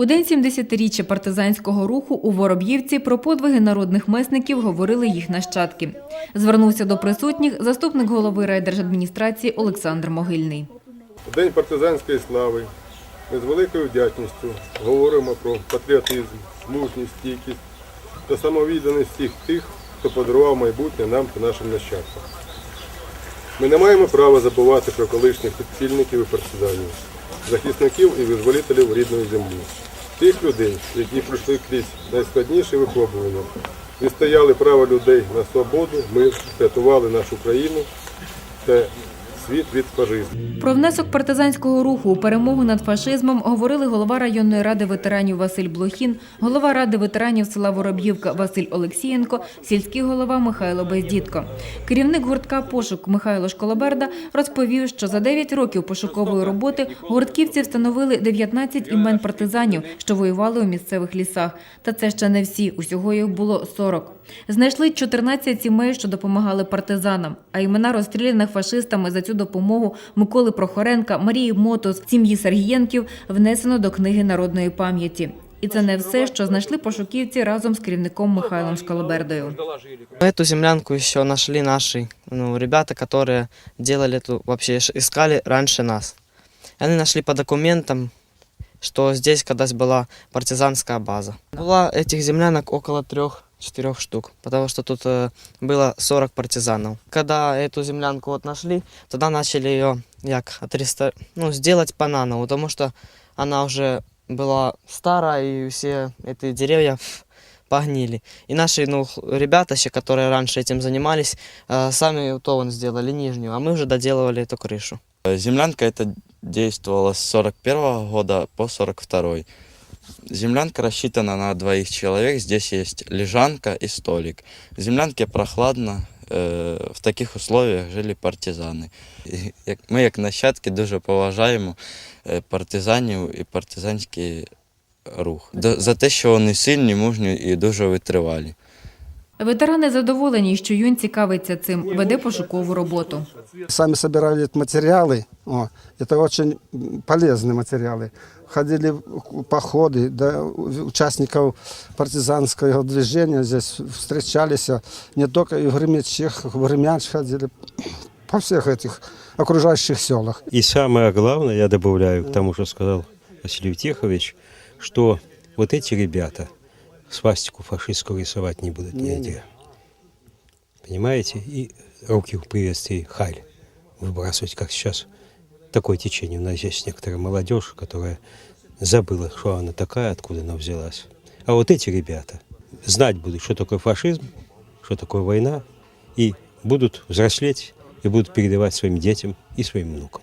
У день 70-річчя партизанського руху у Вороб'ївці про подвиги народних месників говорили їх нащадки. Звернувся до присутніх заступник голови райдержадміністрації Олександр Могильний. У День партизанської слави ми з великою вдячністю говоримо про патріотизм, мужність, стійкість та самовідданість всіх тих, хто подарував майбутнє нам та нашим нащадкам. Ми не маємо права забувати про колишніх підпільників і партизанів, захисників і визволителів рідної землі, тих людей, які пройшли крізь найскладніші випробування, відстояли право людей на свободу, ми рятували нашу країну. Та світ від фашизму. Про внесок партизанського руху у перемогу над фашизмом говорили голова районної ради ветеранів Василь Блохін, голова ради ветеранів села Вороб'ївка Василь Олексієнко, сільський голова Михайло Бездітко. Керівник гуртка пошук Михайло Школоберда розповів, що за 9 років пошукової роботи гуртківці встановили 19 імен партизанів, що воювали у місцевих лісах. Та це ще не всі. Усього їх було 40. Знайшли 14 сімей, що допомагали партизанам. А імена розстріляних фашистами за цю допомогу Миколи Прохоренка, Марії Мотос, сім'ї Сергієнків внесено до книги народної пам'яті. І це не все, що знайшли пошуківці разом з керівником Михайлом Шкалобердою. Эту землянку еще нашли наши ну, ребята, которые делали эту, вообще ш- искали раньше нас. И они нашли по документам, что здесь когда-то была партизанская база. Было этих землянок около трех-четырех штук, потому что тут э, было 40 партизанов. Когда эту землянку вот нашли, тогда начали ее як, отреста... ну, сделать по наново, потому что она уже была старая, и все эти деревья погнили. И наши ну, ребята, еще, которые раньше этим занимались, э, сами то вон сделали нижнюю, а мы уже доделывали эту крышу. Землянка это действовала с 41 года по 42. Землянка рассчитана на двоих человек. Здесь есть лежанка и столик. В землянке прохладно. Е, В таких условиях жили партизани. Ми, як нащадки, дуже поважаємо е, партизанів і партизанський рух. За те, що вони сильні, мужні і дуже витривалі. Ветерани задоволені, що юнь цікавиться цим, веде пошукову роботу. Сами собирали эти материалы. О, это очень м, полезные материалы. Ходили в походы, да, у- участников партизанского движения здесь встречались. а Не только и в Гремячех, в Гремяч ходили, по всех этих окружающих селах. И самое главное, я добавляю к тому, что сказал Василий Тихович, что вот эти ребята свастику фашистскую рисовать не будут Не-не. нигде. Понимаете? И руки в приветствии халь выбрасывать, как сейчас такое течение. У нас есть некоторая молодежь, которая забыла, что она такая, откуда она взялась. А вот эти ребята знать будут, что такое фашизм, что такое война, и будут взрослеть, и будут передавать своим детям и своим внукам.